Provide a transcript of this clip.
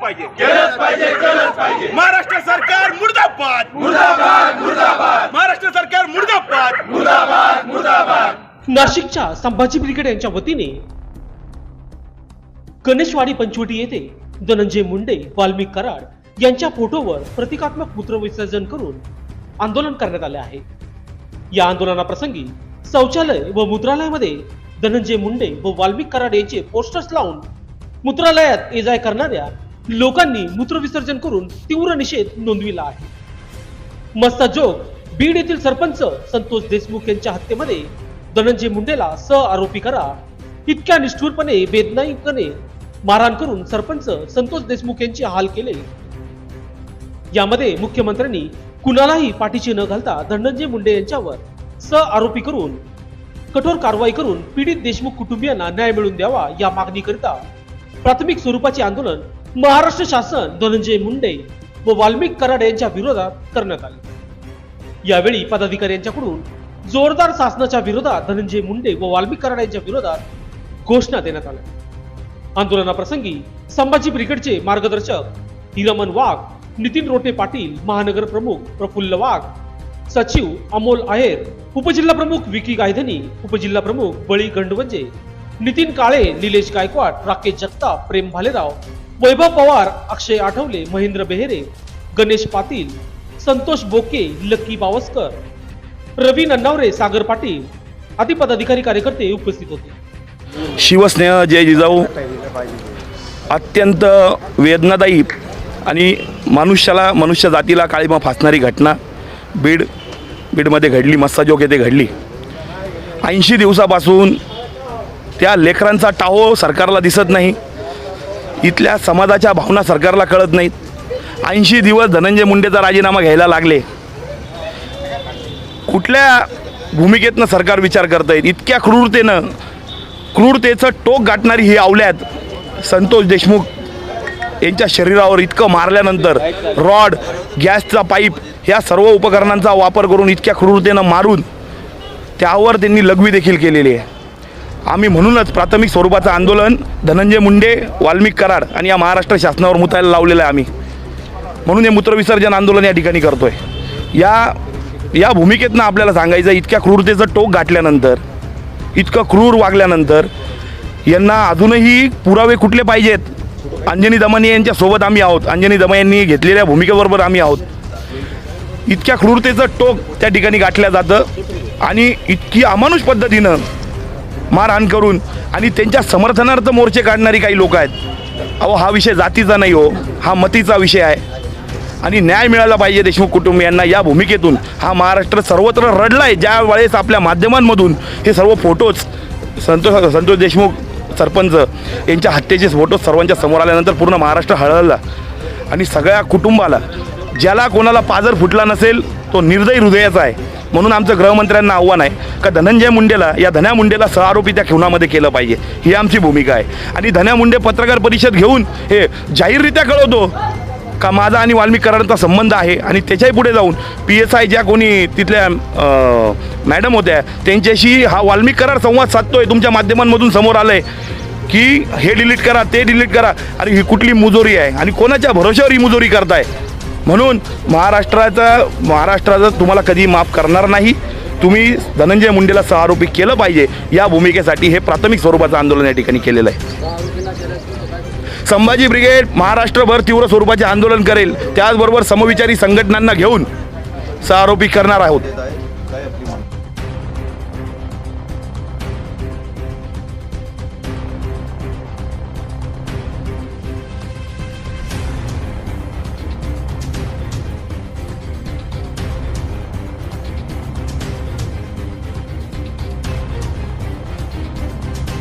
पाहिजे. केलंच पाहिजे केलंच पाहिजे. महाराष्ट्र सरकार मुर्दाबाद. मुर्दाबाद मुर्दाबाद. महाराष्ट्र सरकार मुर्दाबाद. मुर्दाबाद मुर्दाबाद. नाशिकच्या संभाजी ब्रिगेड यांच्या वतीने गणेशवाडी पंचवटी येथे धनंजय मुंडे वाल्मिक कराड यांच्या फोटोवर प्रतिकात्मक मूत्रविसर्जन करून आंदोलन करण्यात आले आहे. या आंदोलनाप्रसंगी शौचालय व मूत्रालयामध्ये धनंजय मुंडे व वाल्मिक कराड यांचे पोस्टर्स लावून मूत्रालयात ये जाय करणाऱ्या लोकांनी मूत्रविसर्जन करून तीव्र निषेध नोंदविला आहे. मस्ता जोग बीड येथील सरपंच संतोष देशमुख यांच्या हत्येमध्ये धनंजय मुंडेला सह आरोपी करा. इतक्या निष्ठुरपणे बेदनाईकने मारहाण करून सरपंच संतोष देशमुख यांचे हाल केले. यामध्ये मुख्यमंत्र्यांनी कुणालाही पाठीशी न घालता धनंजय मुंडे यांच्यावर सह आरोपी करून कठोर कारवाई करून पीडित देशमुख कुटुंबियांना न्याय मिळवून द्यावा या मागणीकरिता प्राथमिक स्वरूपाचे आंदोलन महाराष्ट्र शासन धनंजय मुंडे व वाल्मिक कराड यांच्या विरोधात करण्यात आले यावेळी पदाधिकाऱ्यांच्याकडून जोरदार शासनाच्या विरोधात धनंजय मुंडे व वाल्मिक कराड यांच्या विरोधात घोषणा देण्यात आल्या. आंदोलनाप्रसंगी संभाजी ब्रिगेडचे मार्गदर्शक हिरमन वाघ नितीन रोटे पाटील महानगर प्रमुख प्रफुल्ल वाघ सचिव अमोल आहेर उपजिल्हा प्रमुख विकी गायधनी उपजिल्हा प्रमुख बळी गंडवंजे नितीन काळे निलेश गायकवाड राकेश जगताप प्रेम भालेराव वैभव पवार अक्षय आठवले महेंद्र बेहेरे गणेश पाटील संतोष बोके लक्की बावस्कर रवी नन्नावरे सागर पाटील आदी पदाधिकारी कार्यकर्ते उपस्थित होते. शिवस्नेह जय जिजाऊ. अत्यंत वेदनादायी आणि मनुष्याला मनुष्य जातीला काळीमा फासणारी घटना. बीड बीडमध्ये घडली मस्साजोग येथे घडली. ऐंशी दिवसापासून त्या लेकरांचा टाहो सरकारला दिसत नाही. इथल्या समाजाच्या भावना सरकारला कळत नाहीत. ऐंशी दिवस धनंजय मुंडेचा राजीनामा घ्यायला लागले. कुठल्या भूमिकेतनं सरकार विचार करत आहेत इतक्या क्रूरतेनं क्रूरतेचं टोक गाठणारी ही आवल्यात संतोष देशमुख यांच्या शरीरावर इतकं मारल्यानंतर रॉड गॅसचा पाईप ह्या सर्व उपकरणांचा वापर करून इतक्या क्रूरतेनं मारून त्यावर त्यांनी लघवी देखील केलेली आहे. आम्ही म्हणूनच प्राथमिक स्वरूपाचं आंदोलन धनंजय मुंडे वाल्मिक कराड आणि या महाराष्ट्र शासनावर मुतायला लावलेलं आहे आम्ही. म्हणून हे मूत्रविसर्जन आंदोलन या ठिकाणी करतो आहे या या भूमिकेतनं आपल्याला सांगायचं इतक्या क्रूरतेचं टोक गाठल्यानंतर इतकं क्रूर वागल्यानंतर यांना अजूनही पुरावे कुठले पाहिजेत? अंजनी दमानी यांच्यासोबत आम्ही आहोत. अंजनी दमा यांनी घेतलेल्या भूमिकेबरोबर आम्ही आहोत. इतक्या क्रूरतेचं टोक त्या ठिकाणी गाठलं जातं आणि इतकी अमानुष पद्धतीनं मारहाण करून आणि त्यांच्या समर्थनार्थ मोर्चे काढणारी काही लोक आहेत. अहो हा विषय जातीचा नाही हो हा मतीचा विषय आहे. आणि न्याय मिळाला पाहिजे देशमुख कुटुंबियांना या भूमिकेतून. हा महाराष्ट्र सर्वत्र रडला आहे ज्या वेळेस आपल्या माध्यमांमधून हे सर्व फोटोज संतोष संतोष देशमुख सरपंच यांच्या हत्येचे फोटो सर्वांच्या समोर आल्यानंतर पूर्ण महाराष्ट्र हळहळला. आणि सगळ्या कुटुंबाला ज्याला कोणाला पाजर फुटला नसेल तो निर्दयी हृदयाचा आहे. म्हणून आमचं गृहमंत्र्यांना आव्हान आहे का धनंजय मुंडेला या धन्या मुंडेला सहआरोपी त्या खुनामध्ये केलं पाहिजे. ही आमची भूमिका आहे. आणि धन्या मुंडे पत्रकार परिषद घेऊन हे जाहीररित्या कळवतो का माझा आणि वाल्मिकरांचा संबंध आहे आणि त्याच्याही पुढे जाऊन पी एस आय ज्या कोणी तिथल्या मॅडम होत्या त्यांच्याशी हा वाल्मिक करार संवाद साधतोय तुमच्या माध्यमांमधून समोर आलं आहे की हे डिलीट करा ते डिलीट करा. आणि ही कुठली मुजोरी आहे आणि कोणाच्या भरोश्यावर ही मुजोरी करताय? म्हणून महाराष्ट्राचा महाराष्ट्राचं तुम्हाला कधी माफ करणार नाही. तुम्ही धनंजय मुंडेला सहारोपी केलं पाहिजे. या भूमिकेसाठी हे प्राथमिक स्वरूपाचं आंदोलन या ठिकाणी केलेलं आहे. संभाजी ब्रिगेड महाराष्ट्रभर तीव्र स्वरूपाचे आंदोलन करेल. त्याचबरोबर समविचारी संघटनांना घेऊन सहारोपी करणार आहोत.